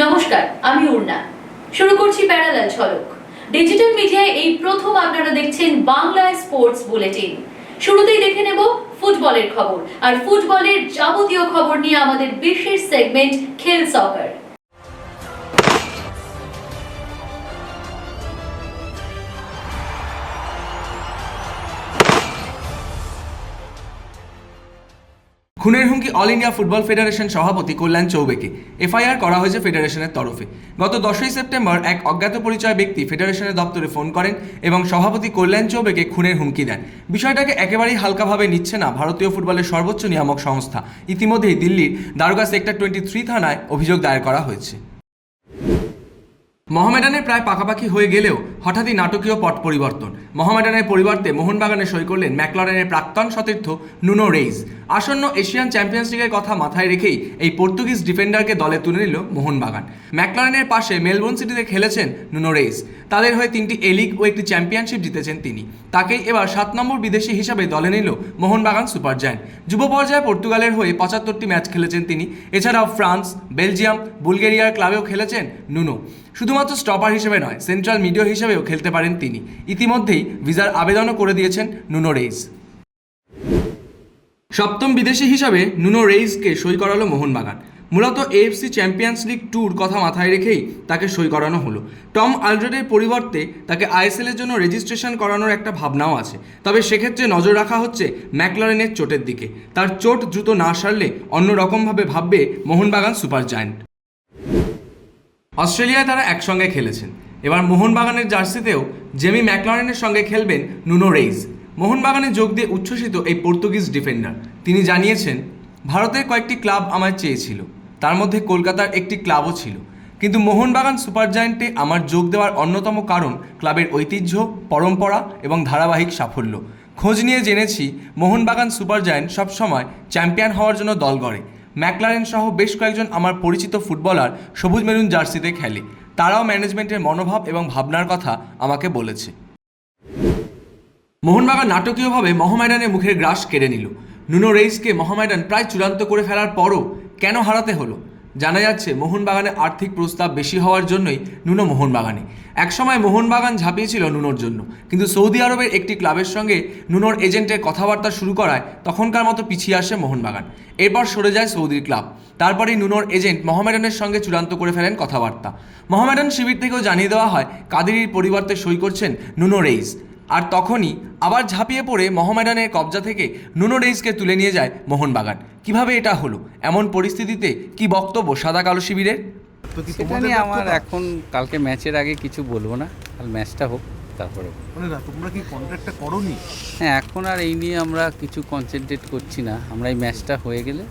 নমস্কার, আমি উর্না শুরু করছি প্যারালাল ঝলক। ডিজিটাল মিডিয়ায় এই প্রথম আপনারা দেখছেন বাংলায় স্পোর্টস বুলেটিন। শুরুতেই দেখে নেব ফুটবলের খবর। আর ফুটবলের যাবতীয় খবর নিয়ে আমাদের বিশেষ সেগমেন্ট খেল সকার খুনের হুমকি অল ইন্ডিয়া ফুটবল ফেডারেশন সভাপতি কল্যাণ চৌবেকে। এফআইআর করা হয়েছে ফেডারেশনের তরফে। গত দশই সেপ্টেম্বর এক অজ্ঞাত পরিচয় ব্যক্তি ফেডারেশনের দপ্তরে ফোন করেন এবং সভাপতি কল্যাণ চৌবেকে খুনের হুমকি দেন। বিষয়টাকে একেবারেই হালকাভাবে নিচ্ছে না ভারতীয় ফুটবলের সর্বোচ্চ নিয়ামক সংস্থা। ইতিমধ্যেই দিল্লির দারোগা সেক্টর টোয়েন্টি থ্রি থানায় অভিযোগ দায়ের করা হয়েছে। মহামেডানের প্রায় পাকাপাকি হয়ে গেলেও হঠাৎই নাটকীয় পট পরিবর্তন। মহামেডানের পরিবর্তে মোহনবাগানে সই করলেন ম্যাকলরেনের প্রাক্তন সতীর্থ নুনো রেইজ। আসন্ন এশিয়ান চ্যাম্পিয়ন্স লিগের কথা মাথায় রেখেই এই পর্তুগিজ ডিফেন্ডারকে দলে তুলে নিল মোহনবাগান। ম্যাকলরেনের পাশে মেলবোর্ন সিটিতে খেলেছেন নুনো রেইজ। তাদের হয়ে তিনটি এ লিগ ও একটি চ্যাম্পিয়নশিপ জিতেছেন তিনি। তাকেই এবার সাত নম্বর বিদেশি হিসাবে দলে নিল মোহনবাগান সুপার জায়ান্ট। যুব পর্যায়ে পর্তুগালের হয়ে পঁচাত্তরটি ম্যাচ খেলেছেন তিনি। এছাড়াও ফ্রান্স, বেলজিয়াম, বুলগেরিয়ার ক্লাবেও খেলেছেন নুনো। শুধুমাত্র স্টপার হিসেবে নয় সেন্ট্রাল মিডিয়া হিসেবেও খেলতে পারেন তিনি। ইতিমধ্যেই ভিসার আবেদনও করে দিয়েছেন নুনো রেইস সপ্তম বিদেশি হিসাবে নুনো রেইসকে সই করালো মোহনবাগান। মূলত এএফসি চ্যাম্পিয়ন্স লিগ ট্যুর কথা মাথায় রেখেই তাকে সই করানো হলো। টম আলড্রেডের পরিবর্তে তাকে আইএসএলের জন্য রেজিস্ট্রেশন করানোর একটা ভাবনাও আছে। তবে সেক্ষেত্রে নজর রাখা হচ্ছে ম্যাকলারেনের চোটের দিকে। তার চোট দ্রুত না সারলে অন্যরকমভাবে ভাববে মোহনবাগান সুপার জায়ান্ট। অস্ট্রেলিয়ায় তারা একসঙ্গে খেলেছেন। এবার মোহনবাগানের জার্সিতেও জেমি ম্যাকলরেনের সঙ্গে খেলবেন নুনো রেইজ। মোহনবাগানে যোগ দিয়ে উচ্ছ্বসিত এই পর্তুগিজ ডিফেন্ডার। তিনি জানিয়েছেন, ভারতের কয়েকটি ক্লাব আমায় চেয়েছিল। তার মধ্যে কলকাতার একটি ক্লাবও ছিল। কিন্তু মোহনবাগান সুপার জায়েন্টে আমার যোগ দেওয়ার অন্যতম কারণ ক্লাবের ঐতিহ্য, পরম্পরা এবং ধারাবাহিক সাফল্য। খোঁজ নিয়ে জেনেছি, মোহনবাগান সুপার জায়েন্ট সবসময় চ্যাম্পিয়ন হওয়ার জন্য দল গড়ে। ম্যাকলারেন সহ বেশ কয়েকজন আমার পরিচিত ফুটবলার সবুজ মেরুন জার্সিতে খেলে। তারাও ম্যানেজমেন্টের মনোভাব এবং ভাবনার কথা আমাকে বলেছে। মোহনবাগান নাটকীয়ভাবে মহামেডানের মুখের গ্রাস কেড়ে নিল। নুনো রেইসকে মহামেডান প্রায় চূড়ান্ত করে ফেলার পরও কেন হারাতে হলো? জানা যাচ্ছে মোহনবাগানে আর্থিক প্রস্তাব বেশি হওয়ার জন্যই নুনো মোহনবাগানে। একসময় মোহনবাগান ঝাঁপিয়েছিল নুনোর জন্য। কিন্তু সৌদি আরবের একটি ক্লাবের সঙ্গে নুনোর এজেন্টের কথাবার্তা শুরু করায় তখনকার মতো পিছিয়ে আসে মোহনবাগান। এরপর সরে যায় সৌদির ক্লাব। তারপরেই নুনোর এজেন্ট মোহামেডানের সঙ্গে চূড়ান্ত করে ফেলেন কথাবার্তা। মোহামেডান শিবির থেকেও জানিয়ে দেওয়া হয়, কাদেরির পরিবর্তে সই করছেন নুনো রেইস। আর তখনই আবার ঝাঁপিয়ে পড়ে মোহামেডানের কবজা থেকে নুনো রেইসকে তুলে নিয়ে যায় মোহনবাগান। কীভাবে এটা হলো? এমন পরিস্থিতিতে কি বক্তব্য সাদা কালো শিবিরের? সেটা নিয়ে আমার এখন কালকে ম্যাচের আগে কিছু বলব না। কাল ম্যাচটা হোক তারপরে। মানে না তোমরা কি কন্ট্রাক্টটা করোনি? হ্যাঁ এখন আর এই নিয়ে আমরা কিছু কনসেন্ট্রেট করছি না। আমরা এই ম্যাচটা হয়ে গেলে।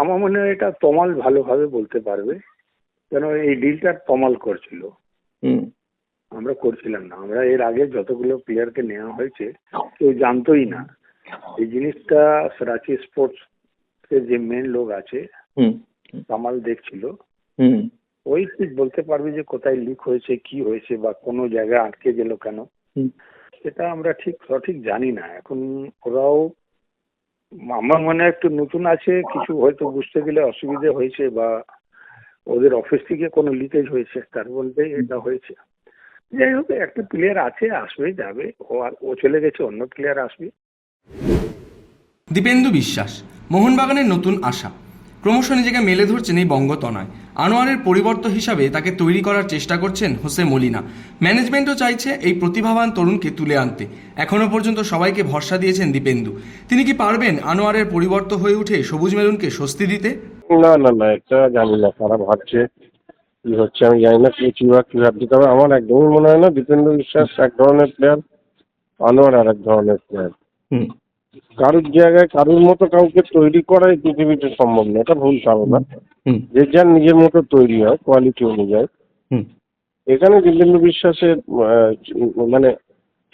আমার মনে হয় এটা তমাল ভালোভাবে বলতে পারবে। কেন এই ডিলটা তমাল করছিল। আমরা করছিলাম না। আমরা এর আগে যতগুলো প্লেয়ারকে নেওয়া হয়েছে কেউ জানতোই না। এই জিনিসটা রাঁচি স্পোর্টস এর যে মেন লোক আছে তমাল দেখছিল ওই ঠিক বলতে পারবে যে কোথায় লিক হয়েছে কি হয়েছে বা কোনো জায়গায় আটকে গেল কেন? সেটা আমরা ঠিক সঠিক জানি না। এখন ওরাও আমার মনে হয় একটু নতুন আছে কিছু হয়তো বুঝতে গেলে অসুবিধে হয়েছে বা ওদের অফিস থেকে কোনো লিকেজ হয়েছে তার বলতে এটা হয়েছে। যাই হোক একটা প্লেয়ার আছে আসবে যাবে। ও আর ও চলে গেছে অন্য প্লেয়ার আসবে। দীপেন্দু বিশ্বাস মোহনবাগানের নতুন আশা। ক্রমশ নিজেকে মেলে ধরছেন এই বঙ্গতনয়। আনোয়ারের পরিবর্ত হিসাবে তাকে তৈরি করার চেষ্টা করছেন হোসে মলিনা। ম্যানেজমেন্টও চাইছে এই প্রতিভাবান তরুণকে তুলে আনতে। এখনও পর্যন্ত সবাইকে ভরসা দিয়েছেন দীপেন্দু। তিনি কি পারবেন আনোয়ারের পরিবর্ত হয়ে উঠে সবুজ মেরুনকে স্বস্তি দিতে? না না না এটা জানি না তারা ভাবছে। কি হচ্ছে আমি জানি না কি কি বা কি ভাবছে তবে আমার একদমই মনে হয় না দীপেন্দ্র বিশ্বাস এক ধরনের প্লেয়ার আনোয়ার আর এক ধরনের প্লেয়ার কারোর জায়গায় কারোর মতো কাউকে তৈরি করাই পৃথিবীতে সম্ভব না এটা ভুল ধারণা। যে যার নিজের মতো তৈরি হয় কোয়ালিটি অনুযায়ী। এখানে দীপেন্দ্র বিশ্বাসের মানে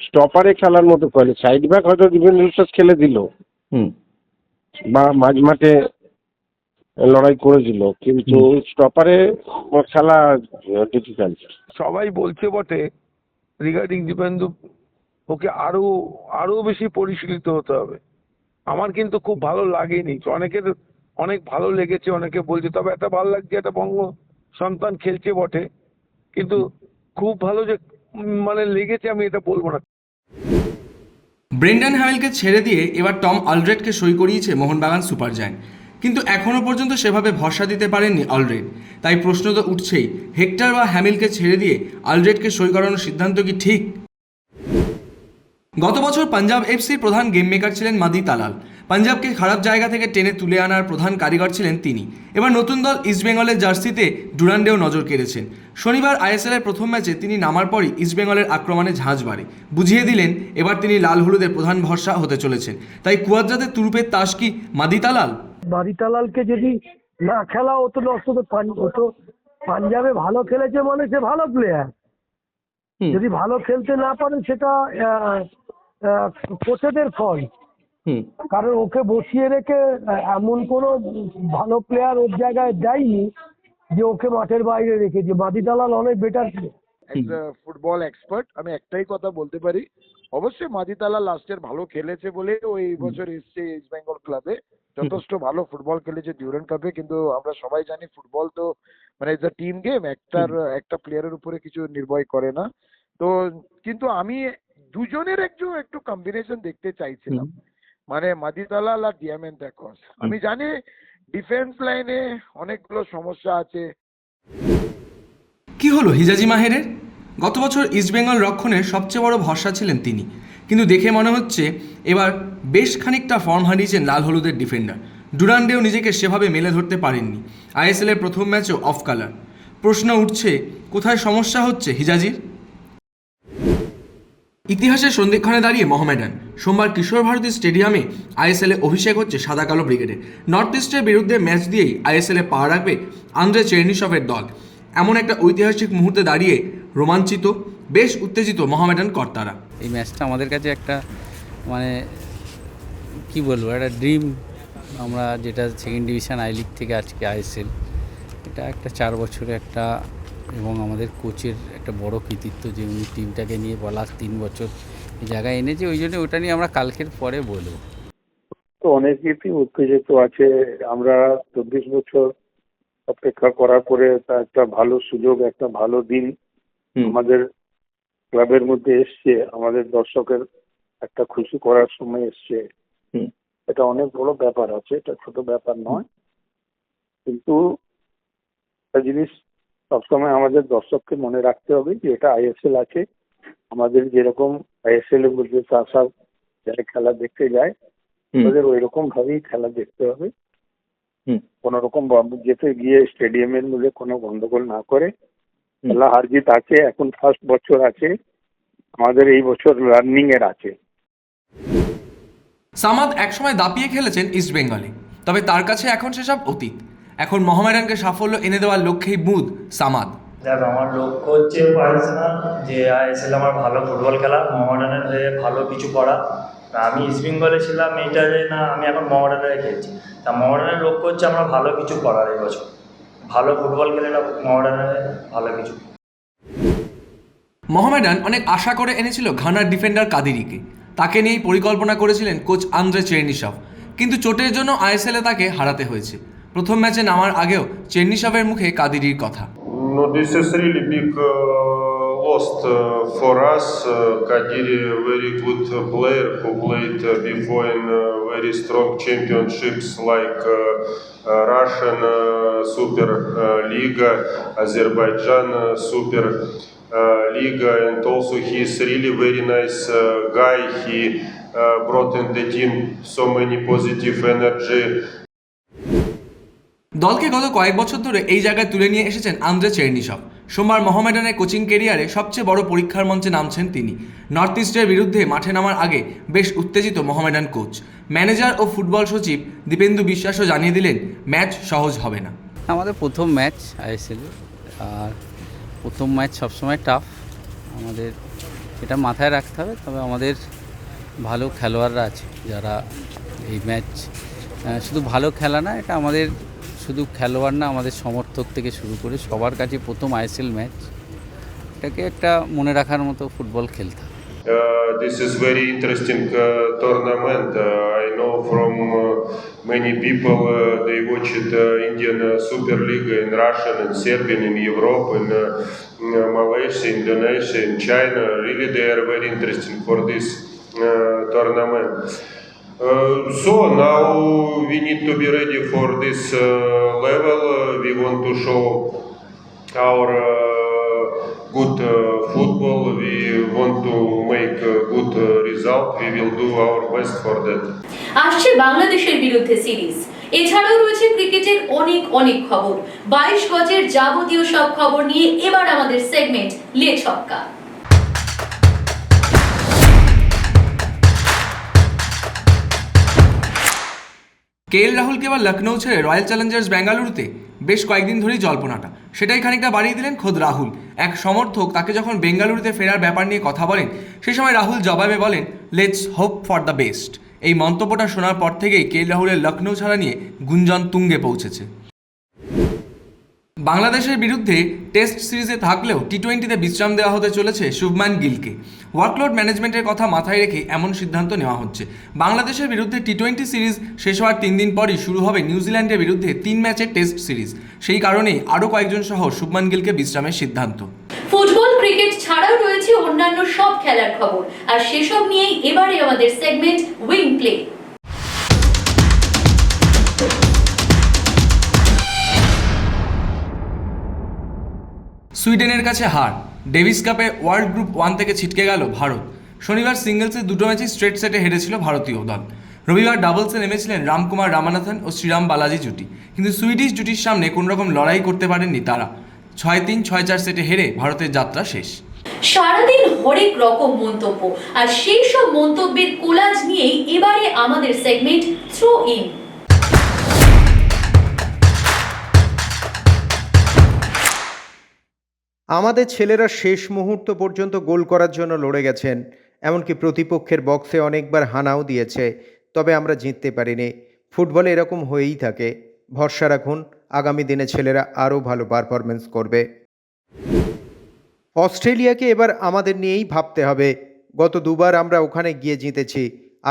স্টপারে খেলার মতো কোয়ালিটি সাইড ব্যাক হয়তো দীপেন্দ্র বিশ্বাস খেলে দিল। বা মাঝ মাঠে লড়াই করেছিল কিন্তু স্টপারে খেলা ডিফিকাল্ট সবাই বলছে বটে রিগার্ডিং দীপেন্দু ওকে আরও আরও বেশি পরিশীলিত হতে হবে। আমার কিন্তু খুব ভালো লাগেনি। অনেকের অনেক ভালো লেগেছে অনেকে বলছে তবে একটা ভালো লাগছে একটা বঙ্গ সন্তান খেলছে বটে। কিন্তু খুব ভালো যে মানে লেগেছে আমি এটা বলব না। ব্রেন্ডন হ্যামেলকে ছেড়ে দিয়ে এবার টম অলরেডকে সই করিয়েছে মোহনবাগান সুপার জায়ান্ট। কিন্তু এখনও পর্যন্ত সেভাবে ভরসা দিতে পারেননি অলরেড তাই প্রশ্ন তো উঠছেই, হেক্টর বা হ্যামিলকে ছেড়ে দিয়ে অলরেডকে সই করানোর সিদ্ধান্ত কি ঠিক? গত বছর পাঞ্জাব এফসির প্রধান গেম মেকার ছিলেন মাদি তালাল। পাঞ্জাবকে খারাপ জায়গা থেকে টেনে তুলে আনার প্রধান কারিগর ছিলেন তিনি। এবার নতুন দল ইস্টবেঙ্গলের জার্সিতে ডুরান্ডেও নজর কেড়েছেন। শনিবার আইএসএল এর প্রথম ম্যাচে তিনি নামার পরই ইস্টবেঙ্গলের আক্রমণে ঝাঁঝ বাড়ে। বুঝিয়ে দিলেন, এবার তিনি লাল হলুদের প্রধান ভরসা হতে চলেছেন। তাই কুয়াদ্রাতে তুরুপের তাস কি মাদি তালাল? বারিতালালকে যদি না খেলা হতো নষ্ট তো পান- ও তো পাঞ্জাবে ভালো খেলেছে মানে সে ভালো প্লেয়ার যদি ভালো খেলতে না পারে সেটা আহ, আহ, কোচেদের ফল। কারণ ওকে বসিয়ে রেখে এমন কোনো ভালো প্লেয়ার ওর জায়গায় দেয়নি যে ওকে মাঠের বাইরে রেখেছে। মাদিতালাল অনেক বেটার ফুটবল এক্সপার্ট আমি একটাই কথা বলতে পারি। অবশ্যই মাদিতালা লাস্টের ভালো খেলেছে বলে ও এই বছর এসছে ইস্ট বেঙ্গল ক্লাবে যথেষ্ট ভালো ফুটবল খেলেছে ডিউরেন্ট কাপে কিন্তু আমরা সবাই জানি ফুটবল তো মানে ইজ টিম গেম একটার একটা প্লেয়ারের উপরে কিছু নির্ভর করে না। তো কিন্তু আমি দুজনের একটু একটু কম্বিনেশন দেখতে চাইছিলাম। মানে মাদিতালাল আর ডিয়ামেন্টাকস আমি জানি ডিফেন্স লাইনে অনেকগুলো সমস্যা আছে। কি হলো হিজাজি মাহেরের? গত বছর ইস্টবেঙ্গল রক্ষণের সবচেয়ে বড় ভরসা ছিলেন তিনি। কিন্তু দেখে মনে হচ্ছে এবার বেশ খানিকটা ফর্ম হারিয়েছেন লাল হলুদের ডিফেন্ডার ডুরান্ডেও নিজেকে সেভাবে মেলে ধরতে পারেননি। আইএসএলের প্রথম ম্যাচও অফ কালার প্রশ্ন উঠছে, কোথায় সমস্যা হচ্ছে হিজাজির? ইতিহাসের সন্ধিক্ষণে দাঁড়িয়ে মোহামেডান। সোমবার কিশোর ভারতী স্টেডিয়ামে আইএসএলে অভিষেক হচ্ছে সাদা কালো ব্রিগেডে নর্থ ইস্টের বিরুদ্ধে ম্যাচ দিয়েই আইএসএলে পা রাখবে আন্দ্রে চেরনিসভের দল। এমন একটা ঐতিহাসিক মুহূর্তে দাঁড়িয়ে রোমাঞ্চিত। বেশ উত্তেজিত মোহামেডান কর্তারা। এই ম্যাচটা আমাদের কাছে একটা মানে কি বলব একটা ড্রিম আমরা যেটা সেকেন্ড ডিভিশন আই লিগ থেকে আজকে আইএসএল এটা একটা চার বছরে একটা এবং আমাদের কোচের একটা বড় কৃতিত্ব যে উনি টিমটাকে নিয়ে লাস্ট তিন বছর জায়গায় এনেছে ওই জন্য ওটা নিয়ে আমরা কালকের পরে বলব। তো অনেকেই উত্তেজিত আছে আমরা চব্বিশ বছর অপেক্ষা করার পরে তা একটা ভালো সুযোগ একটা ভালো দিন আমাদের ক্লাবের মধ্যে এসছে আমাদের দর্শকের একটা খুশি করার সময় এসছে। এটা অনেক বড় ব্যাপার আছে এটা ছোট ব্যাপার নয়। কিন্তু একটা জিনিস সবসময় আমাদের দর্শককে মনে রাখতে হবে যে এটা আইএসএল আছে। আমাদের যেরকম আইএসএল এর মধ্যে সব যারা খেলা দেখতে যায় ওদের ওই রকম ভাবেই খেলা দেখতে হবে। কোন রকম যেতে গিয়ে স্টেডিয়ামের মধ্যে কোনো গন্ডগোল না করে খেলা হার জিত আছে এখন ফার্স্ট বছর আছে আমাদের এই বছর লার্নিং এর আছে। সামাদ একসময় দাপিয়ে খেলেছেন ইস্টবেঙ্গলে তবে তার কাছে এখন সেসব অতীত। এখন মোহামেডানকে সাফল্য এনে দেওয়ার লক্ষ্যেই বুধ সামাদ। দেখ আমার লক্ষ্য হচ্ছে পার্সোনাল যে আইএসএল আমার ভালো ফুটবল খেলা মোহামেডানের হয়ে ভালো কিছু করা। তা আমি ইস্ট বেঙ্গলে ছিলাম এইটা যে না আমি এখন মোহামেডানের হয়ে খেলছি। তা মোহামেডানের লক্ষ্য হচ্ছে আমরা ভালো কিছু করার এই বছর। ভালো ফুটবল খেলে মোহামেডানের ভালো কিছু। মোহামেডান অনেক আশা করে এনেছিল ঘানার ডিফেন্ডার কাদিরিকে। তাকে নিয়েই পরিকল্পনা করেছিলেন কোচ আন্দ্রে চেরনিসভ কিন্তু চোটের জন্য আইএসএলে তাকে হারাতে হয়েছে। প্রথম ম্যাচে নামার আগেও চেরনিসভের মুখে কাদিরির কথা। Uh, uh, for us. Uh, Kadiri, very good uh, player who played uh, before in uh, very strong championships like uh, uh, Russian uh, Super uh, Liga, Azerbaijan uh, Super uh, Liga, and also he is really very nice uh, guy. He uh, brought in the team so many positive energy. দলকে গত কয়েক বছর ধরে এই জায়গায় তুলে নিয়ে এসেছেন আন্দ্রে চেরনিসভ সোমবার মোহামেডানের কোচিং কেরিয়ারে সবচেয়ে বড় পরীক্ষার মঞ্চে নামছেন তিনি। নর্থ ইস্টের বিরুদ্ধে মাঠে নামার আগে বেশ উত্তেজিত মোহামেডান কোচ। ম্যানেজার ও ফুটবল সচিব দীপেন্দু বিশ্বাসও জানিয়ে দিলেন, ম্যাচ সহজ হবে না। আমাদের প্রথম ম্যাচ আইএসএল আর প্রথম ম্যাচ সবসময় টাফ আমাদের এটা মাথায় রাখতে হবে, তবে আমাদের ভালো খেলোয়াড়রা আছে যারা এই ম্যাচ শুধু ভালো খেলা না, এটা আমাদের শুধু খেলোয়াড় না আমাদের সমর্থক থেকে শুরু করে সবার কাছে প্রথম আইএসএল ম্যাচ এটাকে একটা মনে রাখার মতো ফুটবল খেলতে Uh, this is very interesting uh, tournament. Uh, I know from uh, many people uh, they watched uh, Indian uh, Super League in Russian and Serbian in Europe in, uh, in uh, Malaysia, Indonesia, and China. Really, they are very interesting for this uh, tournament. Uh, so now we need to be ready for this uh, level. Uh, we want to show our uh, good uh, football. We want to make a good uh, result. We will do our best for that. আসছে বাংলাদেশের বিরুদ্ধে series এছাড়াও রয়েছে ক্রিকেটের অনেক অনেক খবর বাইশ গজের যাবতীয় সব খবর নিয়ে এবার আমাদের সেগমেন্ট লে ছক্কা কে এল রাহুলকে এবার লখনৌ ছেড়ে রয়্যাল চ্যালেঞ্জার্স বেঙ্গালুরুতে বেশ কয়েকদিন ধরেই জল্পনাটা। সেটাই খানিকটা বাড়িয়ে দিলেন খোদ রাহুল। এক সমর্থক তাকে যখন বেঙ্গালুরুতে ফেরার ব্যাপার নিয়ে কথা বলেন, সে সময় রাহুল জবাবে বলেন let's hope for the best এই মন্তব্যটা শোনার পর থেকেই কে রাহুলের লখনৌ ছাড়া নিয়ে গুঞ্জন তুঙ্গে পৌঁছেছে। বাংলাদেশের বিরুদ্ধে টেস্ট সিরিজে থাকলেও টি টোয়েন্টিতে বিশ্রাম দেওয়া হতে চলেছে শুভমান গিলকে। ওয়ার্কলোড ম্যানেজমেন্টের কথা মাথায় রেখে এমন সিদ্ধান্ত নেওয়া হচ্ছে। বাংলাদেশের বিরুদ্ধে টি টোয়েন্টি সিরিজ শেষ হওয়ার তিন দিন পরই শুরু হবে নিউজিল্যান্ডের বিরুদ্ধে তিন ম্যাচের টেস্ট সিরিজ। সেই কারণেই আরও কয়েকজন সহ শুভমান গিলকে বিশ্রামের সিদ্ধান্ত। ফুটবল, ক্রিকেট ছাড়াও রয়েছে অন্যান্য সব খেলার খবর। আর সেসব নিয়েই এবারে আমাদের সেগমেন্ট উইং প্লে সুইডেনের কাছে হার। ডেভিস কাপে ওয়ার্ল্ড গ্রুপ ওয়ান থেকে ছিটকে গেল ভারত। শনিবার সিঙ্গেলসে দুটো ম্যাচই স্ট্রেট সেটে হেরেছিল ভারতীয় দল। রবিবার ডাবলসে নেমেছিলেন রামকুমার রামানাথন ও শ্রীরাম বালাজি জুটি। কিন্তু সুইডিশ জুটির সামনে কোনোরকম লড়াই করতে পারেননি তারা। ছয় তিন, ছয় চার সেটে হেরে ভারতের যাত্রা শেষ। সারাদিন হরেক রকম মন্তব্য, আর সেই সব মন্তব্যের কোলাজ নিয়েই এবারে আমাদের সেগমেন্ট থ্রো ইন আমাদের ছেলেরা শেষ মুহূর্ত পর্যন্ত গোল করার জন্য লড়ে গেছেন, এমনকি প্রতিপক্ষের বক্সে অনেকবার হানাও দিয়েছে, তবে আমরা জিততে পারিনি। ফুটবলে এরকম হয়েই থাকে। ভরসা রাখুন, আগামী দিনে ছেলেরা আরও ভালো পারফরমেন্স করবে। অস্ট্রেলিয়াকে এবার আমাদের নিয়েই ভাবতে হবে। গত দুবার আমরা ওখানে গিয়ে জিতেছি।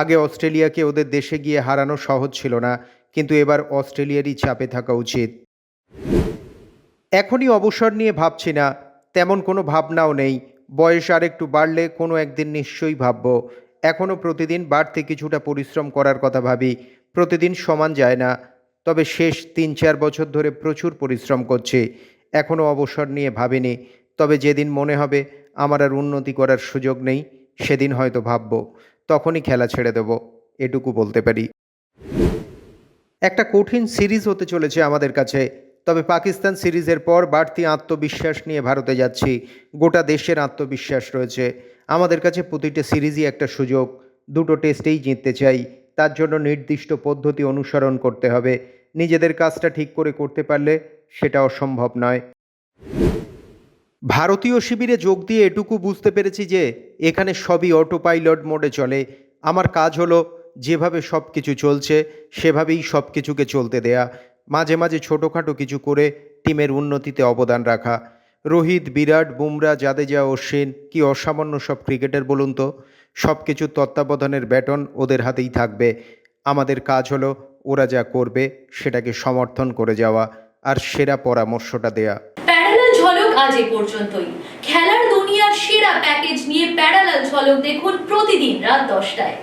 আগে অস্ট্রেলিয়াকে ওদের দেশে গিয়ে হারানো সহজ ছিল না, কিন্তু এবার অস্ট্রেলিয়ারই চাপে থাকা উচিত। এখনই অবসর নিয়ে ভাবছি না তেমন কোনো ভাবনাও নেই। বয়স আর একটু বাড়লে কোনো একদিন নিশ্চয়ই ভাবব। এখনও প্রতিদিন বাড়তে কিছুটা পরিশ্রম করার কথা ভাবি। প্রতিদিন সমান যায় না। তবে শেষ তিন চার বছর ধরে প্রচুর পরিশ্রম করছি। এখনও অবসর নিয়ে ভাবিনি। তবে যেদিন মনে হবে আমার আর উন্নতি করার সুযোগ নেই, সেদিন হয়তো ভাবব। তখনই খেলা ছেড়ে দেব, এটুকু বলতে পারি। একটা কঠিন সিরিজ হতে চলেছে আমাদের কাছে। তবে পাকিস্তান সিরিজের পর বাড়তি আত্মবিশ্বাস নিয়ে ভারতে যাচ্ছি। গোটা দেশের আত্মবিশ্বাস রয়েছে। আমাদের কাছে প্রতিটা সিরিজই একটা সুযোগ। দুটো টেস্টেই জিততে চাই। তার জন্য নির্দিষ্ট পদ্ধতি অনুসরণ করতে হবে। নিজেদের কাজটা ঠিক করে করতে পারলে সেটা অসম্ভব নয়। ভারতীয় শিবিরে যোগ দিয়ে এটুকু বুঝতে পেরেছি যে, এখানে সবই অটো পাইলট মোডে চলে। আমার কাজ হলো, যেভাবে সব কিছু চলছে, সেভাবেই সব কিছুকে চলতে দেয়া। মাঝে মাঝে ছোটোখাটো কিছু করে টিমের উন্নতিতে অবদান রাখা। রোহিত, বিরাট, বুমরা, জাদেজা অশ্বিন কি অসামান্য সব ক্রিকেটার বলুন তো? সব কিছুর তত্ত্বাবধানের ব্যাটন ওদের হাতেই থাকবে। আমাদের কাজ হলো ওরা যা করবে সেটাকে সমর্থন করে যাওয়া আর সেরা পরামর্শটা দেয়া। আজ এ পর্যন্তই। খেলার দুনিয়ার সেরা প্যাকেজ নিয়ে প্যারালাল ঝলক দেখুন প্রতিদিন রাত দশটায়।